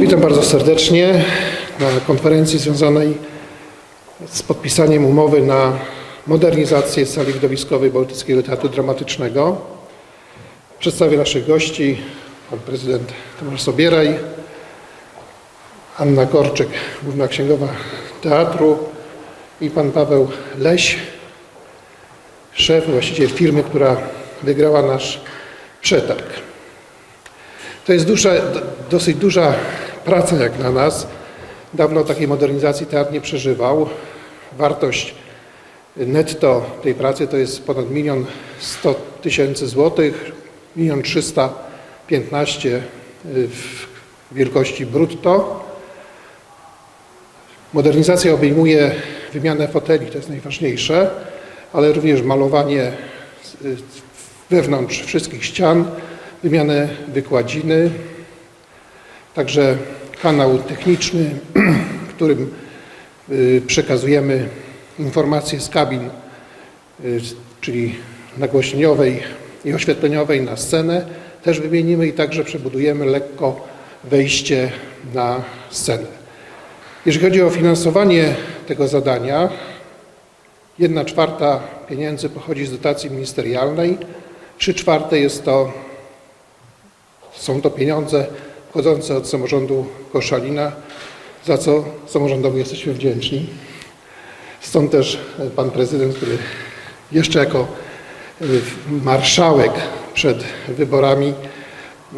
Witam bardzo serdecznie na konferencji związanej z podpisaniem umowy na modernizację sali widowiskowej Bałtyckiego Teatru Dramatycznego. Przedstawię naszych gości. Pan prezydent Tomasz Sobieraj, Anna Korczyk, główna księgowa teatru i pan Paweł Leś, szef, właściciel firmy, która wygrała nasz przetarg. To jest duża, dosyć duża praca jak na nas. Dawno takiej modernizacji teatr nie przeżywał. Wartość netto tej pracy to jest ponad milion sto tysięcy złotych, milion trzysta piętnaście w wielkości brutto. Modernizacja obejmuje wymianę foteli, to jest najważniejsze, ale również malowanie wewnątrz wszystkich ścian, wymianę wykładziny, także kanał techniczny, którym y, przekazujemy informacje z kabin, y, czyli nagłośnieniowej i oświetleniowej na scenę, też wymienimy i także przebudujemy lekko wejście na scenę. Jeżeli chodzi o finansowanie tego zadania, jedna czwarta pieniędzy pochodzi z dotacji ministerialnej, trzy czwarte jest to, są to pieniądze pochodzące od samorządu Koszalina, za co samorządowi jesteśmy wdzięczni. Stąd też pan prezydent, który jeszcze jako y, marszałek przed wyborami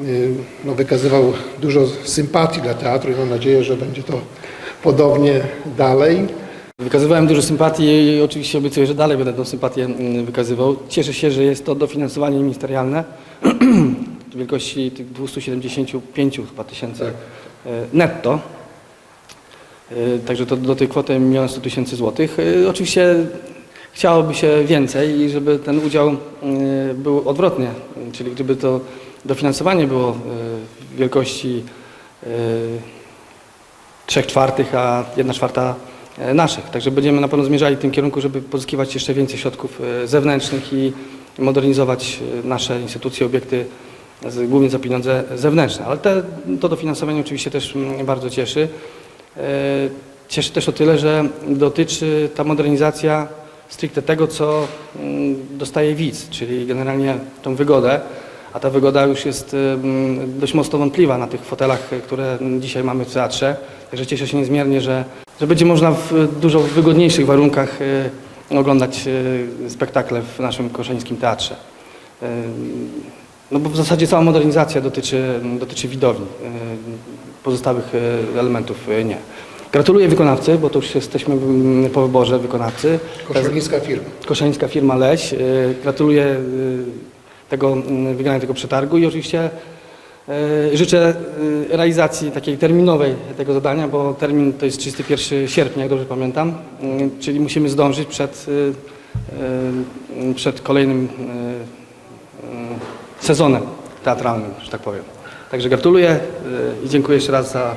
y, no, wykazywał dużo sympatii dla teatru i mam nadzieję, że będzie to podobnie dalej. Wykazywałem dużo sympatii i oczywiście obiecuję, że dalej będę tą sympatię mm, wykazywał. Cieszę się, że jest to dofinansowanie ministerialne wielkości tych 275 chyba tysięcy e, netto. E, Także to do tej kwoty 1 100 tysięcy złotych. E, Oczywiście chciałoby się więcej i żeby ten udział był odwrotnie, czyli gdyby to dofinansowanie było w wielkości e, 3 czwartych, a 1 czwarta naszych. Także będziemy na pewno zmierzali w tym kierunku, żeby pozyskiwać jeszcze więcej środków zewnętrznych i modernizować nasze instytucje, obiekty głównie za pieniądze zewnętrzne. Ale te, to dofinansowanie oczywiście też mm, bardzo cieszy. E, Cieszy też o tyle, że dotyczy ta modernizacja stricte tego, co mm, dostaje widz, czyli generalnie tą wygodę, a ta wygoda już jest mm, dość mocno wątpliwa na tych fotelach, które dzisiaj mamy w teatrze. Także cieszę się niezmiernie, że, że będzie można w dużo wygodniejszych warunkach e, oglądać e, spektakle w naszym koszeńskim teatrze. No bo w zasadzie cała modernizacja dotyczy, dotyczy widowni. E, Pozostałych e, elementów e, nie. Gratuluję wykonawcy, bo to już jesteśmy mm, po wyborze wykonawcy. Koszalińska firma. Koszeńska firma Leś. Gratuluję tego, mm, wygrania tego przetargu i oczywiście życzę realizacji takiej terminowej tego zadania, bo termin to jest 31 sierpnia, jak dobrze pamiętam, czyli musimy zdążyć przed, przed kolejnym sezonem teatralnym, że tak powiem. Także gratuluję e, i dziękuję jeszcze raz za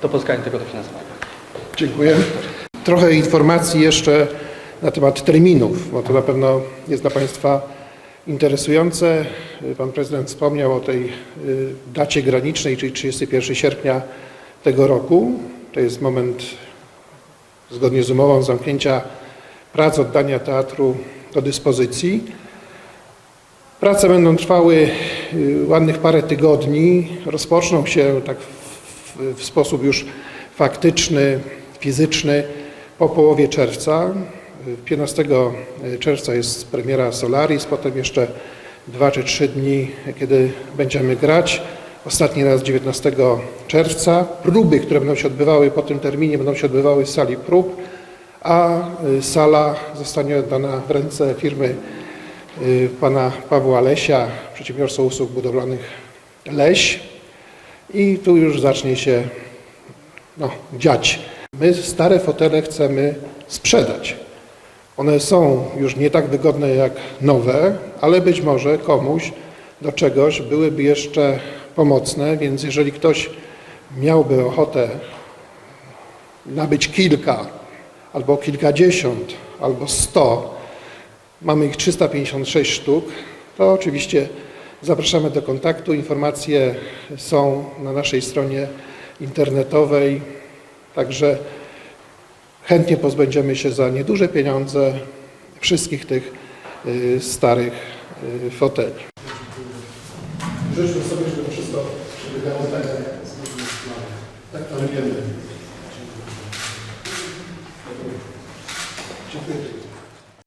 to pozyskanie tego dofinansowania. Dziękuję. Trochę informacji jeszcze na temat terminów, bo to na pewno jest dla Państwa interesujące. Pan prezydent wspomniał o tej y, dacie granicznej, czyli 31 sierpnia tego roku. To jest moment zgodnie z umową zamknięcia prac, oddania teatru do dyspozycji. Prace będą trwały y, ładnych parę tygodni. Rozpoczną się tak w, w sposób już faktyczny, fizyczny po połowie czerwca. Y, 15 czerwca jest premiera Solaris, potem jeszcze dwa czy trzy dni, kiedy będziemy grać. Ostatni raz 19 czerwca. Próby, które będą się odbywały po tym terminie, będą się odbywały w sali prób, a y, sala zostanie oddana w ręce firmy y, pana Pawła Lesia, przedsiębiorstwa usług budowlanych Leś. I tu już zacznie się no, dziać. My stare fotele chcemy sprzedać. One są już nie tak wygodne jak nowe, ale być może komuś do czegoś byłyby jeszcze pomocne, więc jeżeli ktoś miałby ochotę nabyć kilka, albo kilkadziesiąt, albo sto, mamy ich 356 sztuk, to oczywiście zapraszamy do kontaktu. Informacje są na naszej stronie internetowej. Także chętnie pozbędziemy się za nieduże pieniądze wszystkich tych y, starych y, foteli. Życzmy sobie, żeby wszystko przebiegało tak, jak planujemy.